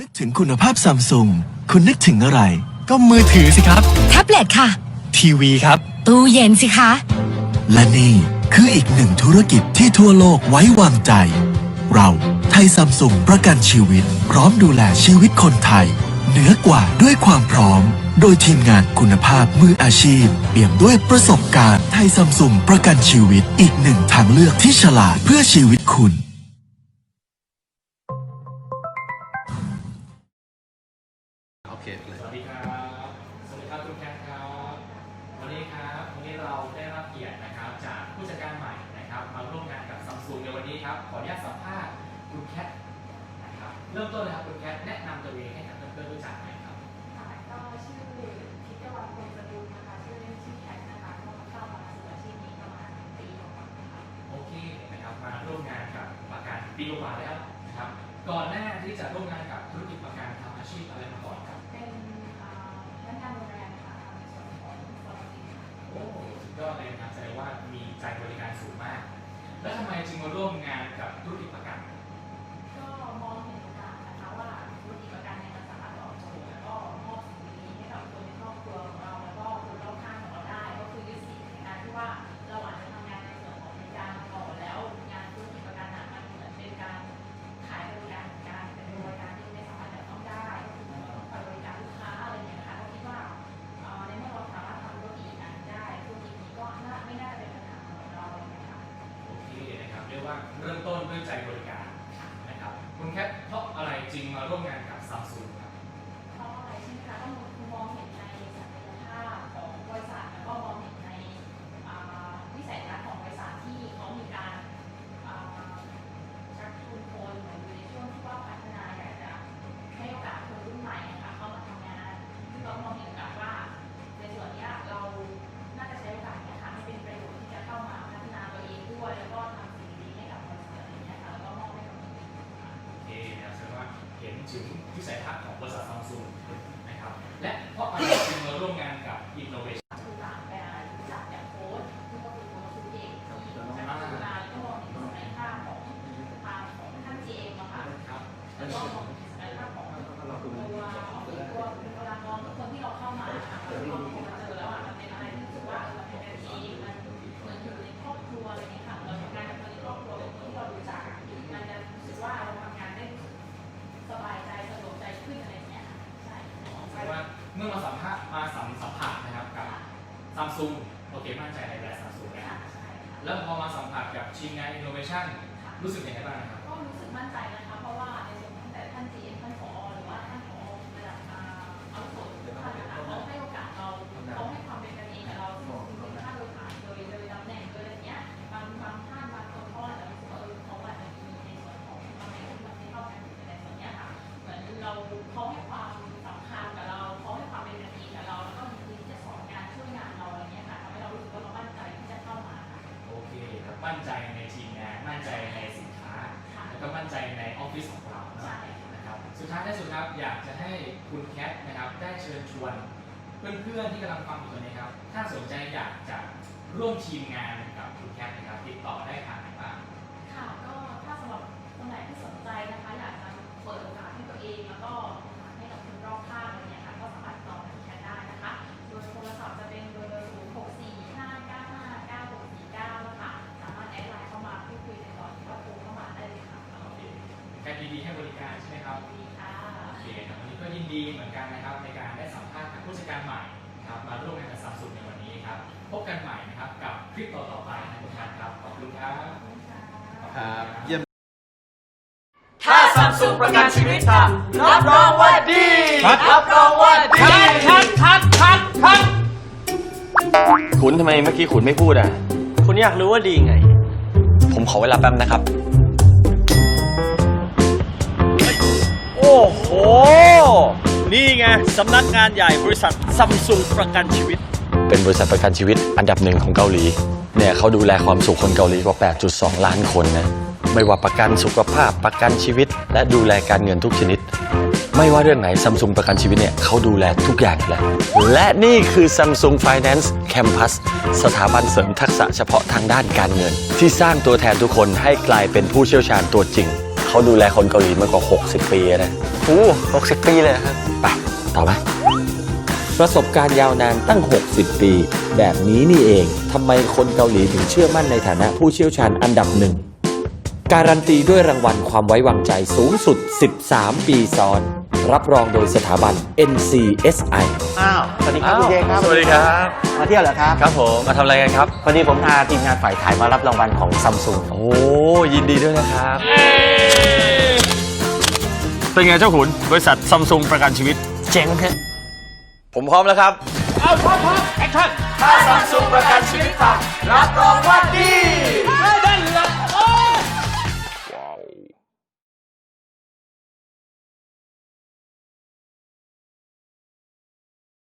นึกถึงคุณภาพซัมซุงคุณนึกถึงอะไร ก็มือถือสิครับ แท็บเล็ตค่ะ ทีวีครับ ตู้เย็นสิคะ และนี่คืออีกหนึ่งธุรกิจที่ทั่วโลกไว้วางใจ เราไทยซัมซุงประกันชีวิต พร้อมดูแลชีวิตคนไทย เหนือกว่าด้วยความพร้อม โดยทีมงานคุณภาพมืออาชีพ เปี่ยมด้วยประสบการณ์ไทยซัมซุงประกันชีวิต อีกหนึ่งทางเลือกที่ฉลาดเพื่อชีวิตคุณ โอเคเลย สวัสดีครับ สวัสดีครับคุณแคทครับ วันนี้ครับวันนี้เราได้รับเกียรตินะครับจากผู้จัดการใหม่นะครับมาร่วมงานกับซัมซุงในวันนี้ครับ ขออนุญาตสัมภาษณ์คุณแคทนะครับ เริ่มต้นเลยครับคุณแคทแนะนำตัวเองให้กับเพื่อนๆรู้จักหน่อยครับ ค่ะก็ชื่อทิพย์วันพงศ์สกุลนะคะ ชื่อเล่นชื่อแคทนะคะ ก็เข้ามาสู่อาชีพนี้ประมาณปีกว่าๆนะคะโอเคนะครับมาร่วมงานกับประกันปีกว่าๆแล้วนะครับ ก่อนหน้าที่จะร่วมงานกับธุรกิจประกันทำอาชีพอะไรมาก่อนครับ ก็เลยนะแสดงว่ามีใจบริการสูงมาก แล้วทำไมจึงมาร่วมงานกับธุรกิจประกัน ว่าเริ่มต้นด้วยใจบริการนะครับคุณแคทเพราะอะไรจริงมาร่วมงานกับซัมซุง ถึงวิสัยทัศน์ของบริษัทซัมซุงนะครับและเพราะอะไรจึงมาร่วมงานกับ Innovation คือต่างแปลรู้จักอย่างโค้ชที่ก็คือโค้ชชุดเอกที่จะพัฒนาแล้วก็มองเห็นศักยภาพของทางของท่าน GM อะค่ะครับแล้วก็มองเห็นศักยภาพของตัวตัวตัวเวลามองทุกคนที่เราเข้ามาค่ะ มื่อมาสัมภาษณ์มาสัมสัมผัสนะครับกับซัมซุงโอเคมั่นใจในแบรนด์ซัมซุงนะค่ะใช่ค่ะแล้วพอมาสัมผัสกับทีมงาน Innovation รู้สึกยังไงบ้างนะครับ ก็รู้สึกมั่นใจนะคะ มั่นใจในทีมงานมั่นใจในสินค้าค่ะแล้วก็มั่นใจในออฟฟิศของเราใช่นะครับสุดท้ายที่สุดครับอยากจะให้คุณแคทนะครับได้เชิญชวนเพื่อนๆที่กำลังฟังอยู่ตอนนี้ครับ ถ้าสนใจอยากจะร่วมทีมงานกับคุณแคทนะครับ ติดต่อได้ทางไหนบ้างค่ะก็ถ้าสำหรับคนไหนที่สนใจนะคะ อยากจะเปิดโอกาสให้ตัวเองแล้วก็ให้กับคนรอบข้างอะไรเงี้ย ดีเหมือนกันนะครับในการได้สัมภาษณ์กับผู้จัดการใหม่นะครับมาร่วมงานกับซัมซุงในวันนี้ครับพบกันใหม่นะครับกับคลิปต่อๆไปนะทุกท่านครับขอบคุณครับขอบคุณค่ะครับเยี่ยมถ้าซัมซุงประกันชีวิตทำรับรองว่าดีครับรับรองว่าดีคัดคัดคัดคัดขุนทำไมเมื่อกี้ขุนไม่พูดอะคุณอยากรู้ว่าดีไง ผมขอเวลาแป๊บนะครับ โอ้โห นี่ไงสำนักงานใหญ่บริษัทซัมซุงประกันชีวิต เป็นบริษัทประกันชีวิตอันดับหนึ่งของเกาหลี เนี่ยเขาดูแลความสุขคนเกาหลีกว่า 8.2 ล้านคนนะ ไม่ว่าประกันสุขภาพประกันชีวิต และดูแลการเงินทุกชนิด ไม่ว่าเรื่องไหนซัมซุงประกันชีวิตเนี่ยเขาดูแลทุกอย่างอยู่แล้วและนี่คือ Samsung Finance Campus สถาบันเสริมทักษะเฉพาะทางด้านการเงิน ที่สร้างตัวแทนทุกคนให้กลายเป็นผู้เชี่ยวชาญตัวจริง เขาดูแลคนเกาหลีมากกว่า 60 ปีนะโอ้หกสิบปีเลยครับ ไป ต่อไหมประสบการณ์ยาวนานตั้ง 60 ปี แบบนี้นี่เองทำไมคนเกาหลีถึงเชื่อมั่นในฐานะผู้เชี่ยวชาญอันดับหนึ่ง การันตีด้วยรางวัลความไว้วางใจสูงสุด 13 ปีซ้อน รับรองโดยสถาบัน NCSI อ้าว สวัสดีครับคุณเจครับ สวัสดีครับ มาเที่ยวเหรอครับครับผม มาทำอะไรกันครับ พอดีผมพาทีมงานฝ่ายขายมารับรางวัลของซัมซุงโอ้ยินดีด้วยนะครับ เป็นไงเจ้าขุนบริษัทซัมซุงประกันชีวิต เจ๋งครับผมพร้อมแล้วครับ เอาพร้อมพร้อมแอคชั่น ถ้าซัมซุงประกันชีวิตฝากรับรองว่าดี